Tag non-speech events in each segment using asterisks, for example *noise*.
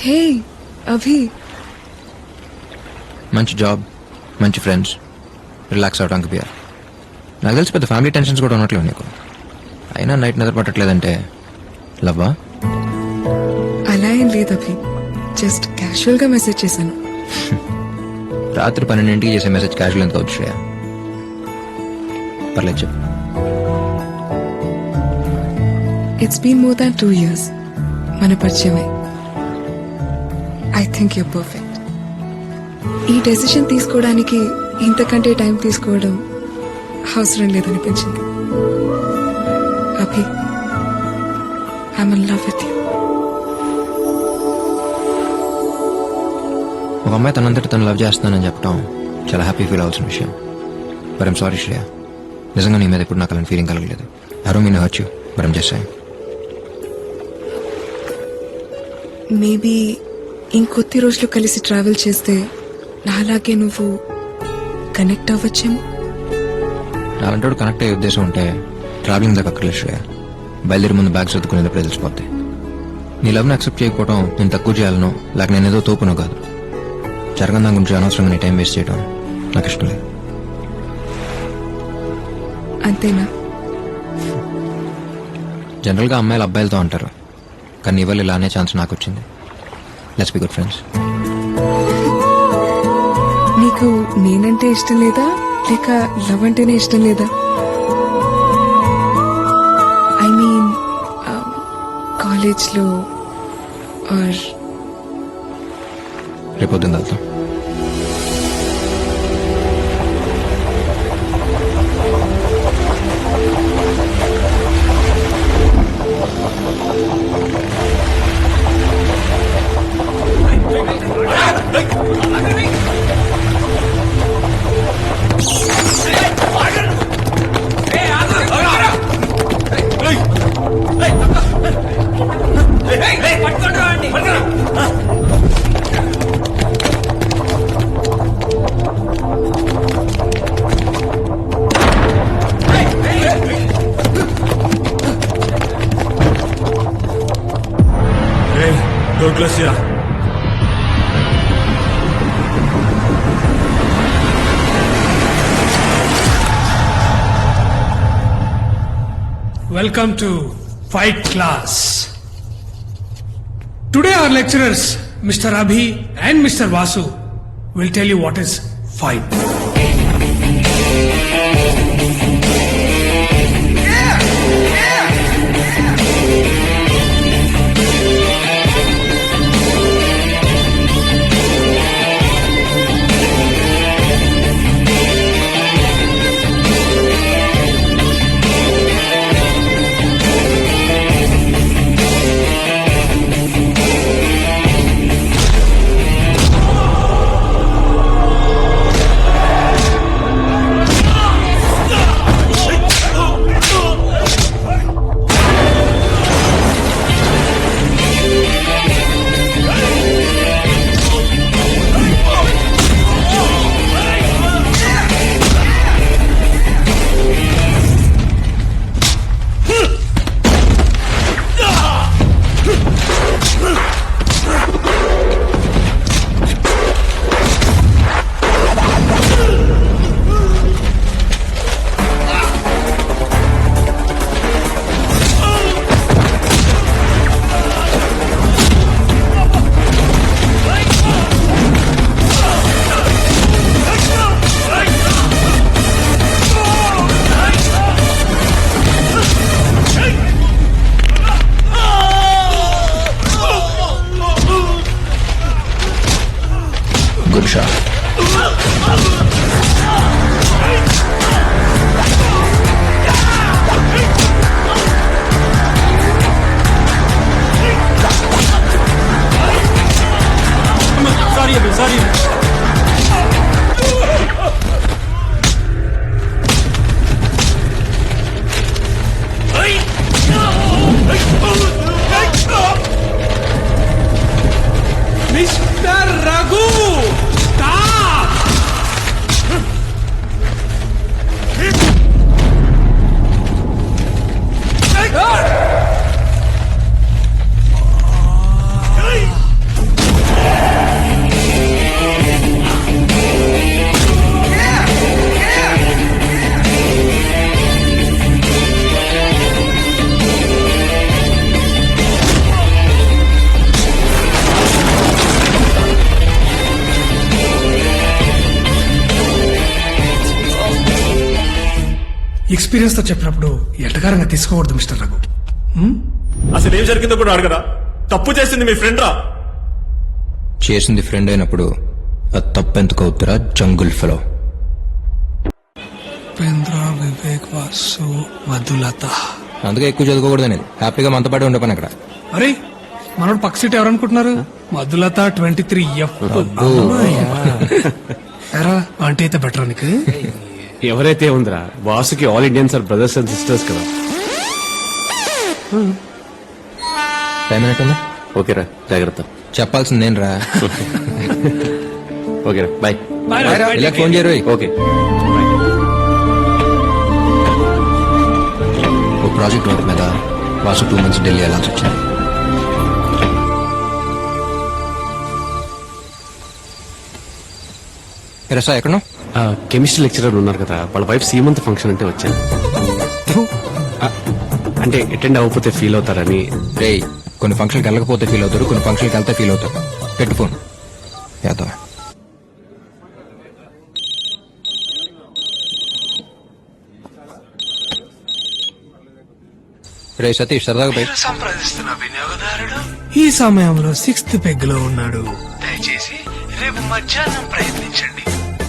హే అభి. మంచి జాబ్ మంచి friends relax అవడానికి బియర్ నాకు తెలిసి పెద్ద ఫ్యామిలీ టెన్షన్స్ కూడా ఉన్నట్లేవు నీకు. అయినా నైట్ నిద్ర పట్టట్లేదంటే లవ్వా? అలా ఏం లేదు అభి. జస్ట్ క్యాషువల్గా మెసేజ్ చేశాను. *laughs* రాత్రి పన్నెండింటికి చేసే మెసేజ్ క్యాజువల్ ఎంత అవుతుంది శ్రేయ? పర్లేదు చెప్పు. It's been more than two years మన పరిచయమై. ఐ థింక్ యూ పర్ఫెక్ట్ ఈ డెసిషన్ తీసుకోవడానికి ఇంతకంటే టైం తీసుకోవడం అవసరం లేదనిపించింది. Abhi I'm in love with you ఒక అమ్మాయి తనంతటి తను లవ్ చేస్తున్నానని చెప్పడం చాలా హ్యాపీ ఫీల్ అవ్వాల్సిన విషయం. But I'm sorry Shreya. నిజంగా నీ మీద ఇప్పుడు నాకు అలాంటి ఫీలింగ్ కలగలేదు. అరో mean hurt you but I'm just maybe ఇంకొద్ది రోజులు కలిసి ట్రావెల్ చేస్తే నాలాగే నువ్వు కనెక్ట్ అవ్వచ్చేమో. కనెక్ట్ అయ్యే ఉద్దేశం ఉంటే ట్రావెలింగ్ దాకా అక్కర్లేదు శ్రేయ బయలుదేరి ముందు బ్యాగ్ సర్దుకునేటప్పుడు తెలిసిపోద్ది నీ లవ్ని యాక్సెప్ట్ చేయకపోవడం నేను తక్కువ చేయాలనో లేక నేను ఏదో తోపునో కాదు. జరగని దాని గురించి అనవసరంగా నీ టైం వేస్ట్ చేయడం నాకు ఇష్టం లేదు. అంతేనా? జనరల్గా అమ్మాయిలు అబ్బాయిలతో అంటారు కానీ నీ వల్ల ఇలానే ఛాన్స్ నాకు వచ్చింది లెట్స్ బి గుడ్ ఫ్రెండ్స్ నీకు నేనంటే ఇష్టం లేదా? లేక లవ్ అంటేనే ఇష్టం లేదా? ఐ మీన్ కాలేజ్లో ఆర్ రేపు Hey! Hey! Hey! Welcome to Fight Class. Today our lecturers, Mr. Abhi and Mr. Vasu, will tell you what is fight. 자리 ఎక్స్పీరియన్స్తో చెప్పినప్పుడు ఎటకారంగా తీసుకోకూడదు మిస్టర్ రఘు. అసలు ఏం జరిగిందో కూడా అడగరా. తప్పు చేసింది మీ ఫ్రెండ్ రా. చేసింది ఫ్రెండ్ అయినప్పుడు అది తప్పెందుకు అవుతురా జంగుల్ ఫెలో ఉపేంద్ర వివేక్ వాసు మధులత అందుకే ఎక్కువ చదువుకోకూడదు అనేది. హ్యాపీగా మనతో పాటు ఉండే పని అక్కడ. అరే మనోడు పక్క seat ఎవరనుకుంటున్నారు? Madhulatha twenty three F. ఎరా ఆంటీ అయితే బెటర్ నీకు? ఎవరైతే ఉందిరా Vasuki all Indians are brothers and sisters కదా. టైం ఉందా ఓకేరా జాగ్రత్త. చెప్పాల్సింది నేను రా ఓకేరా బాయ్ ఇలా ఫోన్ చేయరు. ఓకే ఓ ప్రాజెక్ట్ వర్క్ మీద వాసు టూ మంత్స్ ఢిల్లీ వెళ్ళాల్సి వచ్చింది. రసా ఎక్కడ కెమిస్ట్రీ లెక్చరర్ ఉన్నారు కదా వాళ్ళ వైఫ్ సీమంత్ ఫంక్షన్ అంటే వచ్చాను. అంటే అటెండ్ అవ్వకపోతే ఫీల్ అవుతారని. రే కొన్ని ఫంక్షన్కి వెళ్ళకపోతే ఫీల్ అవుతారు కొన్ని ఫంక్షన్కి వెళ్తే ఫీల్ అవుతారు. పెట్టు ఫోన్ యాదవ్. రే సతీష్ సరదాగా పోయి సంప్రదిస్తున్న వినియోగదారుడు ఈ సమయంలో సిక్స్త్ పెగ్లో ఉన్నాడు. దయచేసి రేపు మధ్యాహ్నం ప్రయత్నించండి.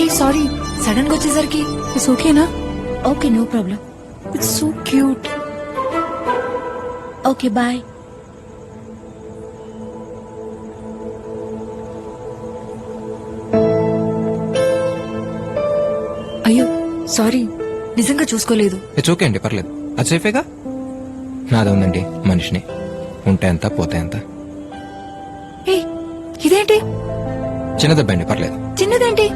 హే సారీ సడన్గా వచ్చేసరికి ఇట్స్ ఓకేనా okay no problem it's so cute okay bye అయ్యో సారీ నిజంగా చూసుకోలేదు. ఇట్స్ ఓకే అండి పర్లేదు. అది సేఫేగా? నాదే ఉందండి మనిషిని. ఉంటే ఎంత పోతే ఎంత. ఏ ఇదేంటి? చిన్న దెబ్బ అండి పర్లేదు. చిన్నదేంటి?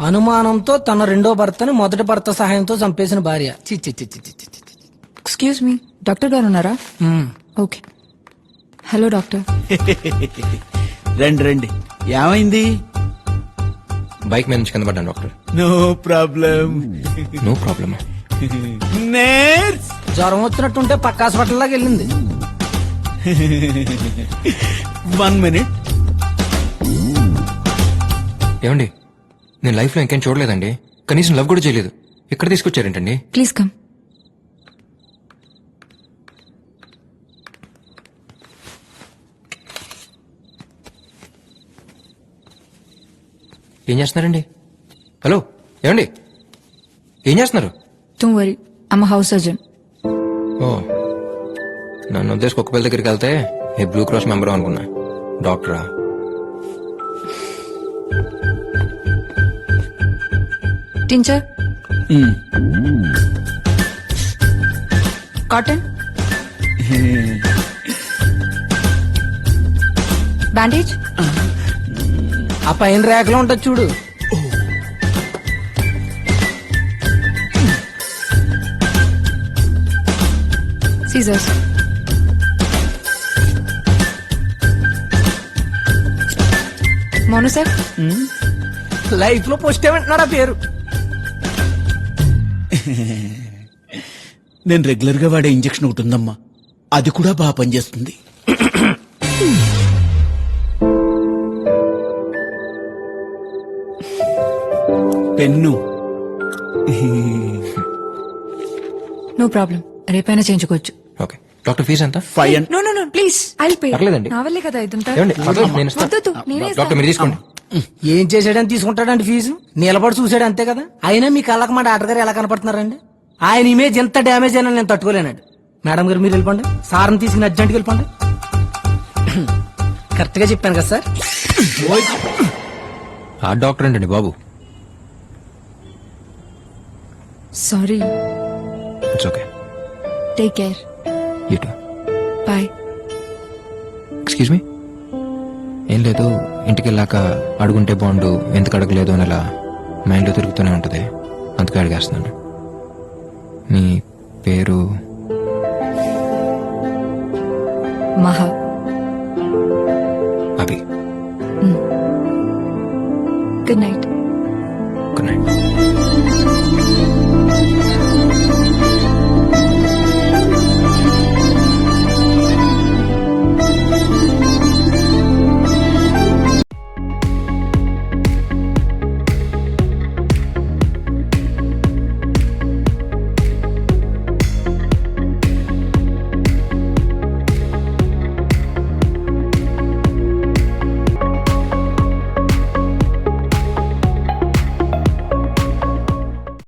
అనుమానంతో తన రెండో భర్తని మొదటి భర్త సహాయంతో చంపేసిన భార్య. చి చి చి చి చి చి చి. ఎక్స్క్యూజ్ మీ డాక్టర్ గారు ఉన్నారా? మ్మ్. ఓకే. Hello doctor. *laughs* రండి రండి. ఏమైంది? బైక్ మీద నుంచి కింద పడ్డాను doctor. No problem. No problem? *laughs* Nurse! జ్వరం వచ్చినట్టుంటే పక్క హాస్పిటల్ లాగా వెళ్ళింది. *laughs* One minute. ఏమండి? నేను లైఫ్లో ఇంకేం చూడలేదండి. కనీసం లవ్ కూడా చేయలేదు. ఇక్కడ తీసుకొచ్చారేంటండి? ప్లీజ్ కమ్ ఏం చేస్తున్నారండి? హలో ఏమండి? ఏం చేస్తున్నారు? డోంట్ వరీ అమ్మ హౌస్ సర్జన్ ఓ నన్ను ఉద్దేశం కుక్క పిల్ల దగ్గరికి వెళ్తే ఏ బ్లూ క్రాస్ మెంబర్ అనుకున్నా. డాక్టరా టించర్ కాటన్? బ్యాండేజ్? ఆ పైన ర్యాక్లో ఉంటుంది చూడు. సీజర్స్ మోను సార్ లైఫ్లో పోస్ట్ ఏమంటున్నాడు ఆ పేరు? నేను రెగ్యులర్గా వాడే ఇంజెక్షన్ ఒకటి ఉందమ్మా. అది కూడా బాగా పనిచేస్తుంది. పెన్ను. నో ప్రాబ్లం రేపైనా చేయించుకోవచ్చు. ఓకే. డాక్టర్ ఫీజు ఎంత? Five no no no please. I pay పర్లేదండి. నా వల్లే కదా ఇదంతా. ఏమండి? పర్లేదు, నేను ఇస్తాను. వద్దొద్దు, నేనే డాక్టర్. మీరు తీసుకోండి. ఏం చేశాడని తీసుకుంటాడండి ఫీజు? నిలబడి చూసాడు అంతే కదా? అయినా మీ కళ్ళకి మా డాక్టర్ గారు ఎలా కనపడుతున్నారండి? ఆయన ఇమేజ్ ఎంత డ్యామేజ్ అయినా నేను తట్టుకోలేనండి. మేడం గారు మీరు వెళ్ళిపోండి. సార్ని తీసుకుని అర్జెంట్కి వెళ్ళిపోండి. కరెక్ట్గా చెప్పాను కదా సార్? ఆ డాక్టర్ ఏంటండి బాబు. Sorry it's okay take care you too bye excuse me ఏం లేదు ఇంటికి వెళ్ళాక అడుగుంటే బాగుండు ఎందుకు అడగలేదు అని అలా మైండ్లో తిరుగుతూనే ఉంటుంది. అందుకే అడిగేస్తున్నాను. మీ పేరు? Maha. Abhi. Good night. Good night.